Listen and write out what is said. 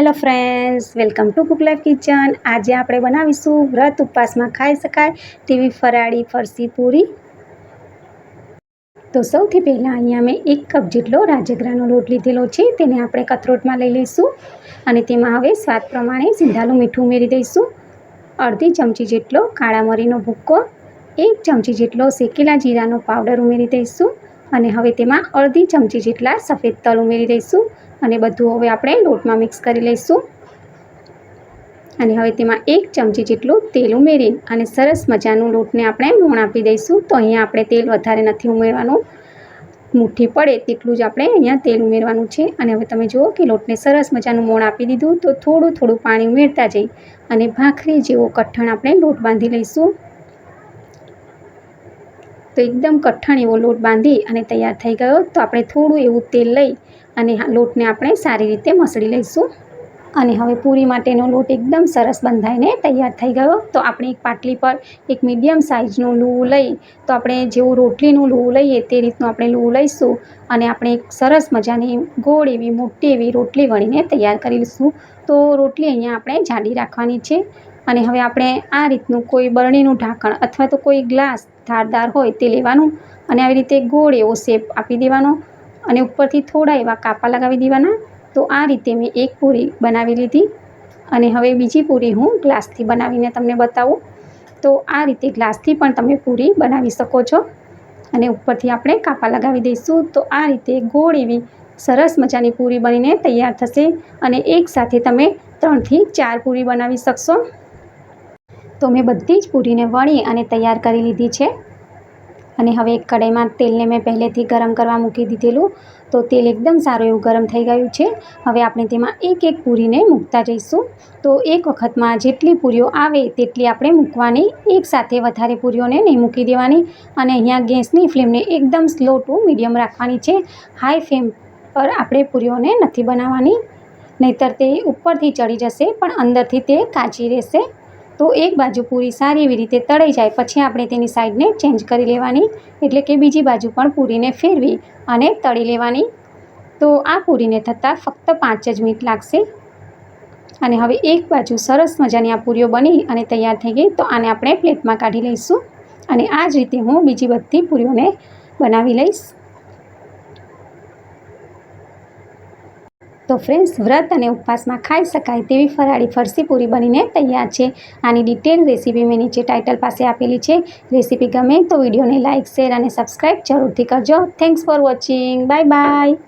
Hello friends welcome to Cook Life Kitchen આજે આપણે બનાવીશું વ્રત ઉપવાસમાં ખાઈ શકાય તેવી ફરાળી ફરસી પૂરી. તો સૌથી પહેલાં અહીંયા મેં એક કપ જેટલો રાજગરાનો લોટ લીધેલો છે, તેને આપણે કથરોટમાં લઈ લઈશું અને તેમાં હવે સ્વાદ પ્રમાણે સિંધાલું મીઠું ઉમેરી દઈશું. અડધી ચમચી જેટલો કાળા મરીનો ભૂક્કો, એક ચમચી જેટલો શેકેલા જીરાનો પાવડર ઉમેરી દઈશું અને હવે તેમાં અડધી ચમચી જેટલા સફેદ તલ ઉમેરી દઈશું. અને બધું હવે આપણે લોટમાં મિક્સ કરી લઈશું. અને હવે તેમાં એક ચમચી જેટલું તેલ ઉમેરી અને સરસ મજાનું લોટને આપણે મોણ આપી દઈશું. તો અહીંયા આપણે તેલ વધારે નથી ઉમેરવાનું. મુઠ્ઠી પડે તેટલું જ આપણે અહીંયા તેલ ઉમેરવાનું છે. અને હવે તમે જુઓ કે લોટને સરસ મજાનું મોણ આપી દીધું તો થોડું થોડું પાણી ઉમેરતા જઈ અને ભાખરી જેવો કઠણ આપણે લોટ બાંધી લઈશું. તો એકદમ કઠણ એવો લોટ બાંધી અને તૈયાર થઈ ગયો. તો આપણે થોડું એવું તેલ લઈ અને લોટને આપણે સારી રીતે મસળી લઈશું. અને હવે પૂરી માટેનો લોટ એકદમ સરસ બંધાઈને તૈયાર થઈ ગયો. તો આપણે એક પાટલી પર એક મીડિયમ સાઇઝનું લૂવું લઈ, તો આપણે જેવું રોટલીનું લૂવું લઈએ તે રીતનું આપણે લૂવું લઈશું. અને આપણે એક સરસ મજાની ગોળ એવી મોટી એવી રોટલી વણીને તૈયાર કરીશું તો રોટલી અહીંયા આપણે જાડી રાખવાની છે. અને હવે આપણે આ રીતનું કોઈ બરણીનું ઢાંકણ અથવા તો કોઈ ગ્લાસ ધારદાર હોય તે લેવાનું અને આવી રીતે ગોળ એવો શેપ આપી દેવાનો અને ઉપરથી થોડા એવા કાપા લગાવી દેવાના. તો આ રીતે મેં એક પૂરી બનાવી લીધી અને હવે બીજી પૂરી હું ગ્લાસથી બનાવીને તમને બતાવું. તો આ રીતે ગ્લાસથી પણ તમે પૂરી બનાવી શકો છો. અને ઉપરથી આપણે કાપા લગાવી દઈશું. તો આ રીતે ગોળ એવી સરસ મજાની પૂરી બનીને તૈયાર થશે અને એકસાથે તમે ત્રણથી ચાર પૂરી બનાવી શકશો. તો મેં બધી જ પૂરીને વણી અને તૈયાર કરી લીધી છે. અને હવે એક કઢાઈમાં તેલને મેં પહેલેથી ગરમ કરવા મૂકી દીધેલું. તો તેલ એકદમ સારું એવું ગરમ થઈ ગયું છે. હવે આપણે તેમાં એક એક પૂરીને મૂકતા જઈશું. તો એક વખતમાં જેટલી પૂરીઓ આવે તેટલી આપણે મૂકવાની એકસાથે વધારે પૂરીઓને નહીં મૂકી દેવાની. અને અહીંયા ગેસની ફ્લેમને એકદમ સ્લો ટુ મીડિયમ રાખવાની છે. હાઈ ફ્લેમ પર આપણે પૂરીઓને નથી બનાવવાની. નહીંતર તે ઉપરથી ચડી જશે, પણ અંદરથી તે કાચી રહેશે. તો એક બાજુ પૂરી સારી એવી રીતે તળાઈ જાય, પછી આપણે તેની સાઈડને ચેન્જ કરી લેવાની, એટલે કે બીજી બાજુ પણ પૂરીને ફેરવી અને તળી લેવાની. તો આ પૂરીને થતાં ફક્ત પાંચ જ મિનિટ લાગશે. અને હવે એક બાજુ સરસ મજાની આ પૂરીઓ બની અને તૈયાર થઈ ગઈ, તો આને આપણે પ્લેટમાં કાઢી લઈશું. અને આ જ રીતે હું બીજી બધી પૂરીઓને બનાવી લઈશ. તો ફ્રેન્ડ્સ, વ્રત અને ઉપવાસમાં ખાઈ શકાય તેવી ફરાળી ફરસી પૂરી બનીને તૈયાર છે. આની ડિટેલ રેસીપી મેં નીચે ટાઇટલ પાસે આપેલી છે. રેસીપી ગમે તો વિડીયોને લાઇક, શેર અને સબસ્ક્રાઈબ જરૂરથી કરજો. Thanks for watching. Bye bye.